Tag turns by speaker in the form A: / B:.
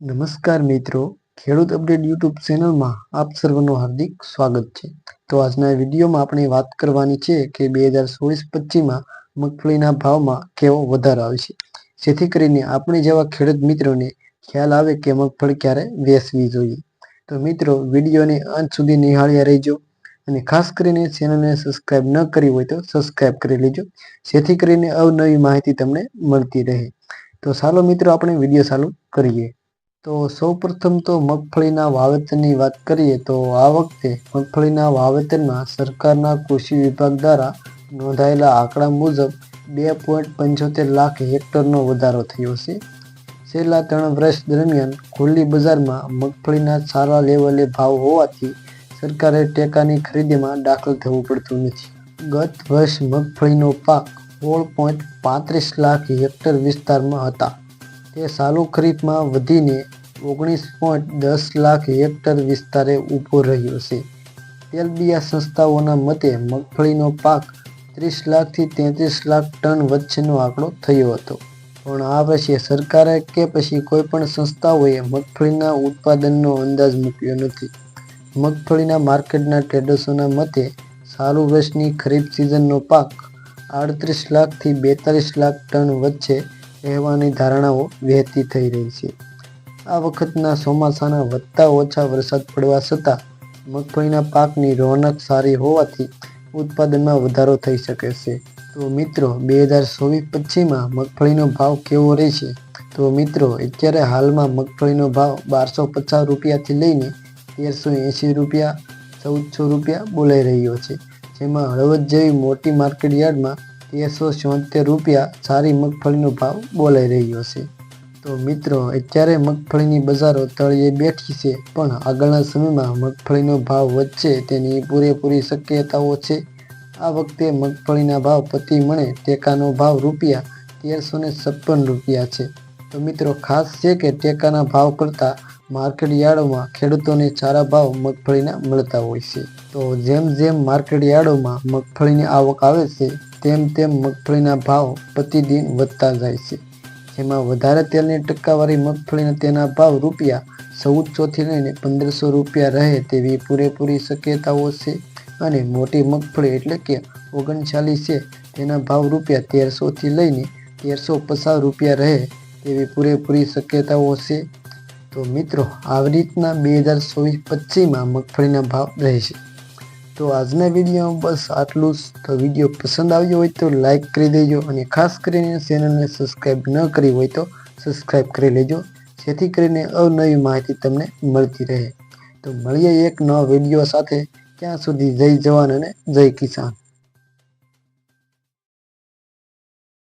A: નમસ્કાર મિત્રો, ખેડૂત અપડેટ યુટ્યુબ ચેનલમાં આપ સર્વનું હાર્દિક સ્વાગત છે. તો આજના વિડીયોમાં આપણે વાત કરવાની છે કે બે હજાર ચોવીસ પચીસમાં મગફળીના ભાવમાં કેવો વધારો આવશે જેથી કરીને આપણે જેવા ખેડૂત મિત્રોને ખ્યાલ આવે કે મગફળી ક્યારે વેચવી જોઈએ. તો મિત્રો, વિડીયોને અંત સુધી નિહાળ્યા રહેજો અને ખાસ કરીને ચેનલને સબસ્ક્રાઈબ ન કરી હોય તો સબસ્ક્રાઇબ કરી લેજો, જેથી કરીને અવનવી માહિતી તમને મળતી રહે. તો ચાલો મિત્રો, આપણે વીડિયો ચાલુ કરીએ. તો સૌપ્રથમ તો મગફળીના વાવેતરની વાત કરીએ તો આ વખતે મગફળીના વાવેતરમાં સરકારના કૃષિ વિભાગ દ્વારા નોંધાયેલા આંકડા મુજબ બે પોઈન્ટ પંચોતેર લાખ હેક્ટરનો વધારો થયો છે. છેલ્લા ત્રણ વર્ષ દરમિયાન ખુલ્લી બજારમાં મગફળીના સારા લેવલે ભાવ હોવાથી સરકારે ટેકાની ખરીદીમાં દાખલ થવું પડતું નથી. ગત વર્ષ મગફળીનો પાક સોળ પોઈન્ટ પાંત્રીસ લાખ હેક્ટર વિસ્તારમાં હતા. તે ચાલુ ખરીફમાં વધીને ઓગણીસ પોઈન્ટ દસ લાખ હેક્ટર વિસ્તારે ઊભો રહ્યો છે. તેલબિયા સંસ્થાઓના મતે મગફળીનો પાક ત્રીસ લાખથી તેત્રીસ લાખ ટન વચ્ચેનો આંકડો થયો હતો. પણ આ વર્ષે સરકારે કે પછી કોઈ પણ સંસ્થાઓએ મગફળીના ઉત્પાદનનો અંદાજ મૂક્યો નથી. મગફળીના માર્કેટના ટ્રેડર્સોના મતે ચાલુ વર્ષની ખરીફ સિઝનનો પાક આડત્રીસ લાખથી બેતાલીસ લાખ ટન વચ્ચે રહેવાની ધારણાઓ વહેતી થઈ રહી છે. આ વખતના ચોમાસાના વધતા ઓછા વરસાદ પડવા છતાં, મગફળીના પાકની રોનક સારી હોવાથી ઉત્પાદનમાં વધારો થઈ શકે છે. તો મિત્રો, બે હજાર ચોવીસ પચીસમાં મગફળીનો ભાવ કેવો રહેશે? તો મિત્રો, અત્યારે હાલમાં મગફળીનો ભાવ બારસો પચાસ રૂપિયાથી લઈને તેરસો એંશી રૂપિયા, ચૌદસો રૂપિયા બોલાઈ રહ્યો છે. જેમાં હળવદ જેવી મોટી માર્કેટ યાર્ડમાં તેરસો છોતેર રૂપિયા સારી મગફળીનો ભાવ બોલાઈ રહ્યો છે. તો મિત્રો, અત્યારે મગફળીની બજારો તળિયે બેઠી છે, પણ આગળના સમયમાં મગફળીનો ભાવ વધશે તેની પૂરેપૂરી શક્યતાઓ છે. આ વખતે મગફળીના ભાવ પ્રતિ મણે ટેકાનો ભાવ રૂપિયા તેરસો ને છપ્પન રૂપિયા છે. તો મિત્રો, ખાસ છે કે ટેકાના ભાવ કરતાં માર્કેટ યાર્ડોમાં ખેડૂતોને સારા ભાવ મગફળીના મળતા હોય છે. તો જેમ જેમ માર્કેટ યાર્ડોમાં મગફળીની આવક આવે છે તેમ તેમ મગફળીના ભાવ પ્રતિદિન વધતા જાય છે. જેમાં વધારે તેલની ટકાવારી મગફળીના તેના ભાવ રૂપિયા ચૌદસોથી લઈને પંદરસો રૂપિયા રહે તેવી પૂરેપૂરી શક્યતાઓ છે અને મોટી મગફળી એટલે કે ઓગણચાલીસ છે તેના ભાવ રૂપિયા તેરસોથી લઈને તેરસો પચાસ રૂપિયા રહે તેવી પૂરેપૂરી શક્યતાઓ છે. તો મિત્રો, આવી રીતના બે હજાર ચોવીસ પચીસમાં મગફળીના ભાવ રહેશે તો આજના વિડીયોમાં બસ આટલું જ. તો વીડિયો પસંદ આવ્યો હોય તો લાઇક કરી દેજો અને ખાસ કરીને ચેનલને સબસ્ક્રાઈબ ન કરી હોય તો સબસ્ક્રાઈબ કરી લેજો. જેથી કરીને અવનવી માહિતી તમને મળતી રહે. તો મળીએ એક નવા વીડિયો સાથે. ત્યાં સુધી જય જવાન અને જય કિસાન.